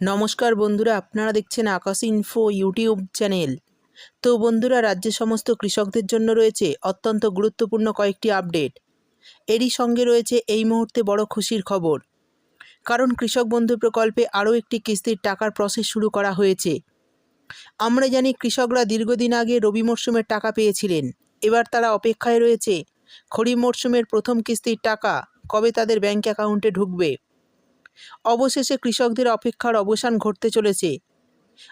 নমস্কার বন্ধুরা, আপনারা দেখছেন আকাশ ইনফো ইউটিউব চ্যানেল। তো বন্ধুরা, রাজ্যের সমস্ত কৃষকদের জন্য রয়েছে অত্যন্ত গুরুত্বপূর্ণ কয়েকটি আপডেট। এরই সঙ্গে রয়েছে এই মুহূর্তে বড় খুশির খবর। কারণ কৃষক বন্ধু প্রকল্পে আরও একটি কিস্তির টাকার প্রসেস শুরু করা হয়েছে। আমরা জানি কৃষকরা দীর্ঘদিন আগে রবি মরশুমের টাকা পেয়েছিলেন। এবার তারা অপেক্ষায় রয়েছে, খরিফ মরশুমের প্রথম কিস্তির টাকা কবে তাদের ব্যাংক অ্যাকাউন্টে ঢুকবে। অবশেষে কৃষকদের অপেক্ষার অবসান ঘটতে চলেছে।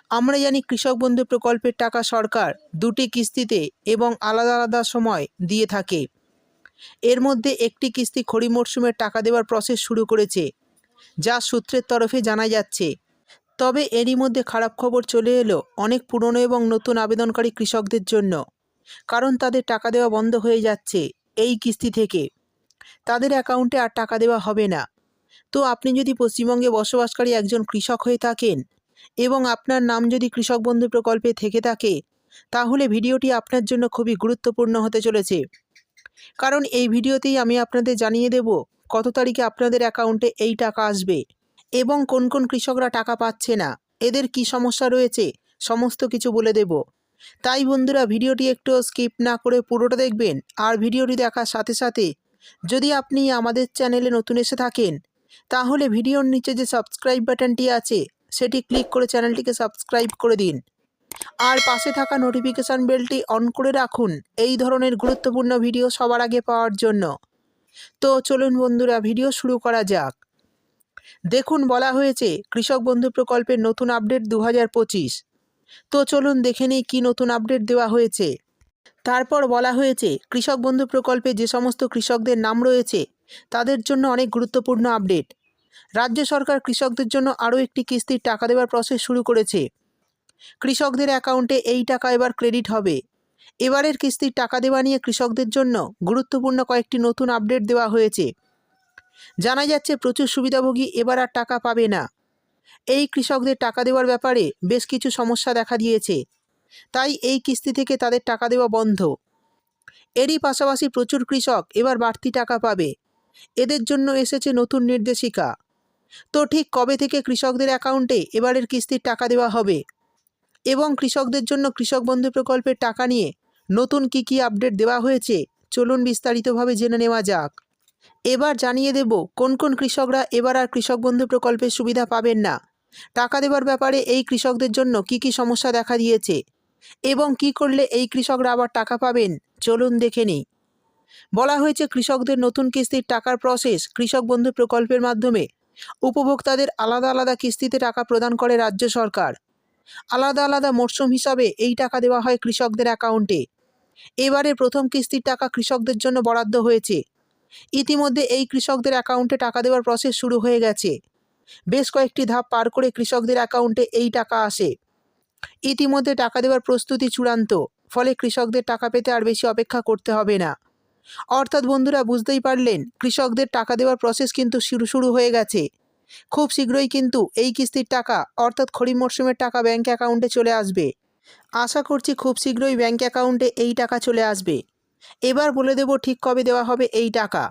আমরা জানি কৃষক বন্ধু প্রকল্পের টাকা সরকার দুটি কিস্তিতে এবং আলাদা আলাদা সময় দিয়ে থাকে। এর মধ্যে একটি কিস্তি খড়ি মরশুমের টাকা দেওয়ার প্রসেস শুরু করেছে, যা সূত্রের তরফে জানা যাচ্ছে। তবে এরই মধ্যে খারাপ খবর চলে এলো অনেক পুরনো এবং নতুন আবেদনকারী কৃষকদের জন্য, কারণ তাদের টাকা দেওয়া বন্ধ হয়ে যাচ্ছে এই কিস্তি থেকে। তাদের অ্যাকাউন্টে আর টাকা দেওয়া হবে না। তো আপনি যদি পশ্চিমবঙ্গে বসবাসকারী একজন কৃষক হয়ে থাকেন এবং আপনার নাম যদি কৃষক বন্ধু প্রকল্পে থেকে থাকে, তাহলে ভিডিওটি আপনার জন্য খুবই গুরুত্বপূর্ণ হতে চলেছে। কারণ এই ভিডিওতেই আমি আপনাদের জানিয়ে দেব কত তারিখে আপনাদের অ্যাকাউন্টে এই টাকা আসবে এবং কোন কোন কৃষকরা টাকা পাচ্ছে না, এদের কি সমস্যা রয়েছে, সমস্ত কিছু বলে দেব। তাই বন্ধুরা, ভিডিওটি একটু স্কিপ না করে পুরোটা দেখবেন আর ভিডিওটি দেখার সাথে সাথে যদি আপনি আমাদের চ্যানেলে নতুন এসে থাকেন তাহলে ভিডিওর নিচে যে সাবস্ক্রাইব বাটনটি আছে, সেটি ক্লিক করে চ্যানেলটিকে সাবস্ক্রাইব করে দিন। আর পাশে থাকা নোটিফিকেশান বেলটি অন করে রাখুন, এই ধরনের গুরুত্বপূর্ণ ভিডিও সবার আগে পাওয়ার জন্য। তো চলুন বন্ধুরা ভিডিও শুরু করা যাক। দেখুন, বলা হয়েছে কৃষক বন্ধু প্রকল্পের নতুন আপডেট দু হাজার পঁচিশ। তো চলুন দেখে নিই কী নতুন আপডেট দেওয়া হয়েছে। তারপর বলা হয়েছে, কৃষক বন্ধু প্রকল্পে যে সমস্ত কৃষকদের নাম রয়েছে তাদের জন্য অনেক গুরুত্বপূর্ণ আপডেট। রাজ্য সরকার কৃষকদের জন্য আরও একটি কিস্তির টাকা দেওয়ার প্রসেস শুরু করেছে। কৃষকদের অ্যাকাউন্টে এই টাকা এবার ক্রেডিট হবে। এবারের কিস্তির টাকা দেওয়া নিয়ে কৃষকদের জন্য গুরুত্বপূর্ণ কয়েকটি নতুন আপডেট দেওয়া হয়েছে। জানা যাচ্ছে প্রচুর সুবিধাভোগী এবার আর টাকা পাবে না। এই কৃষকদের টাকা দেওয়ার ব্যাপারে বেশ কিছু সমস্যা দেখা দিয়েছে। তাই এই কিস্তি থেকে তাদের টাকা দেওয়া বন্ধ। এরই পাশাপাশি প্রচুর কৃষক এবার বাড়তি টাকা পাবে। এদের জন্য এসেছে নতুন নির্দেশিকা। তো ঠিক কবে থেকে কৃষকদের অ্যাকাউন্টে এবারের কিস্তির টাকা দেওয়া হবে? এবং কৃষকদের জন্য কৃষক বন্ধু প্রকল্পের টাকা নিয়ে নতুন কি কি আপডেট দেওয়া হয়েছে? চলুন বিস্তারিতভাবে জেনে নেওয়া যাক। এবার জানিয়ে দেব, কোন কোন কৃষকরা এবার আর কৃষক বন্ধু প্রকল্পের সুবিধা পাবেন না? টাকা দেওয়ার ব্যাপারে এই কৃষকদের জন্য কি কি সমস্যা দেখা দিয়েছে? এবং কি করলে এই কৃষকরা আবার টাকা পাবেন? চলুন দেখে নিই। বলা হয়েছে কৃষকদের নতুন কিস্তির টাকার প্রসেস কৃষক বন্ধু প্রকল্পের মাধ্যমে। উপভোক্তাদের আলাদা আলাদা কিস্তিতে টাকা প্রদান করে রাজ্য সরকার। আলাদা আলাদা মরশুম হিসাবে এই টাকা দেওয়া হয় কৃষকদের অ্যাকাউন্টে এবারে প্রথম কিস্তির টাকা কৃষকদের জন্য বরাদ্দ হয়েছে। ইতিমধ্যে এই কৃষকদের অ্যাকাউন্টে টাকা দেওয়ার প্রসেস শুরু হয়ে গেছে। বেশ কয়েকটি ধাপ পার করে কৃষকদের অ্যাকাউন্টে এই টাকা আসে। ইতিমধ্যে টাকা দেওয়ার প্রস্তুতি চূড়ান্ত, ফলে কৃষকদের টাকা পেতে আর বেশি অপেক্ষা করতে হবে না। অর্থাৎ বন্ধুরা বুঝতেই পারলেন, কৃষকদের টাকা দেওয়ার প্রসেস কিন্তু শুরু শুরু হয়ে গেছে। খুব শীঘ্রই কিন্তু এই কিস্তির টাকা, অর্থাৎ খরিফ মরশুমের টাকা ব্যাঙ্ক অ্যাকাউন্টে চলে আসবে। আশা করছি খুব শীঘ্রই ব্যাঙ্ক অ্যাকাউন্টে এই টাকা চলে আসবে। এবার বলে দেব ঠিক কবে দেওয়া হবে এই টাকা।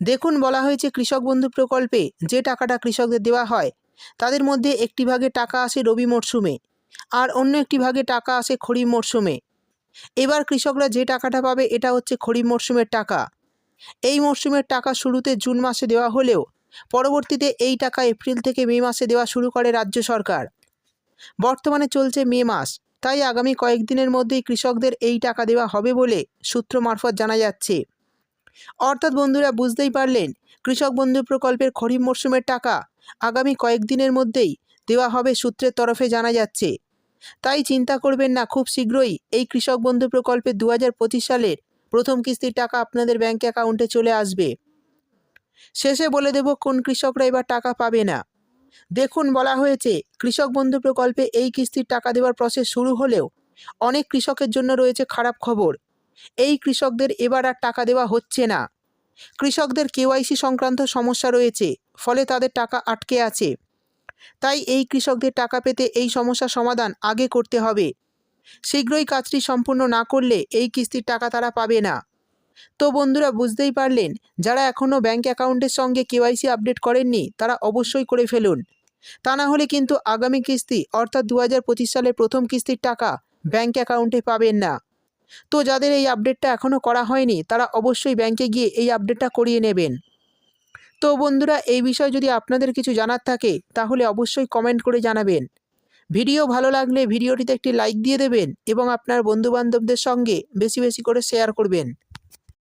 দেখুন, বলা হয়েছে কৃষক বন্ধু প্রকল্পে যে টাকাটা কৃষকদের দেওয়া হয়, তাদের মধ্যে একটি ভাগে টাকা আসে রবি মরশুমে, আর অন্য একটি ভাগে টাকা আসে খরিফ মরশুমে। এবার কৃষকরা যে টাকাটা পাবে এটা হচ্ছে খরিফ মরশুমের টাকা। এই মরশুমের টাকা শুরুতে জুন মাসে দেওয়া হলেও পরবর্তীতে এই টাকা এপ্রিল থেকে মে মাসে দেওয়া শুরু করে রাজ্য সরকার। বর্তমানে চলছে মে মাস, তাই আগামী কয়েকদিনের মধ্যেই কৃষকদের এই টাকা দেওয়া হবে বলে সূত্র মারফত জানা যাচ্ছে। অর্থাৎ বন্ধুরা বুঝতেই পারলেন, কৃষক বন্ধু প্রকল্পের খরিফ মরশুমের টাকা আগামী কয়েকদিনের মধ্যেই দেওয়া হবে সূত্রের তরফে জানা যাচ্ছে। তাই চিন্তা করবেন না, খুব শীঘ্রই এই কৃষক বন্ধু প্রকল্পে দু হাজার পঁচিশ সালের প্রথম কিস্তির টাকা আপনাদের ব্যাঙ্ক অ্যাকাউন্টে চলে আসবে। শেষে বলে দেব কোন কৃষকরা এবার টাকা পাবে না। দেখুন, বলা হয়েছে, কৃষক বন্ধু প্রকল্পে এই কিস্তির টাকা দেওয়ার প্রসেস শুরু হলেও অনেক কৃষকের জন্য রয়েছে খারাপ খবর। এই কৃষকদের এবার আর টাকা দেওয়া হচ্ছে না। কৃষকদের কেওয়াইসি সংক্রান্ত সমস্যা রয়েছে, ফলে তাদের টাকা আটকে আছে। তাই এই কৃষকদের টাকা পেতে এই সমস্যা সমাধান আগে করতে হবে। শীঘ্রই কাজটি সম্পূর্ণ না করলে এই কিস্তির টাকা তারা পাবে না। তো বন্ধুরা, বুঝতেই পারলেন, যারা এখনও ব্যাঙ্ক অ্যাকাউন্টের সঙ্গে কেওয়াইসি আপডেট করেননি, তারা অবশ্যই করে ফেলুন। তা না হলে কিন্তু আগামী কিস্তি, অর্থাৎ দু হাজার পঁচিশ সালের প্রথম কিস্তির টাকা ব্যাঙ্ক অ্যাকাউন্টে পাবেন না। তো যাদের এই আপডেটটা এখনও করা হয়নি, তারা অবশ্যই ব্যাংকে গিয়ে এই আপডেটটা করিয়ে নেবেন। তো বন্ধুরা, এই বিষয়ে যদি আপনাদের কিছু জানার থাকে, তাহলে অবশ্যই কমেন্ট করে জানাবেন। ভিডিও ভালো লাগলে ভিডিওটিতে একটি লাইক দিয়ে দেবেন এবং আপনার বন্ধুবান্ধবদের সঙ্গে বেশি বেশি করে শেয়ার করবেন।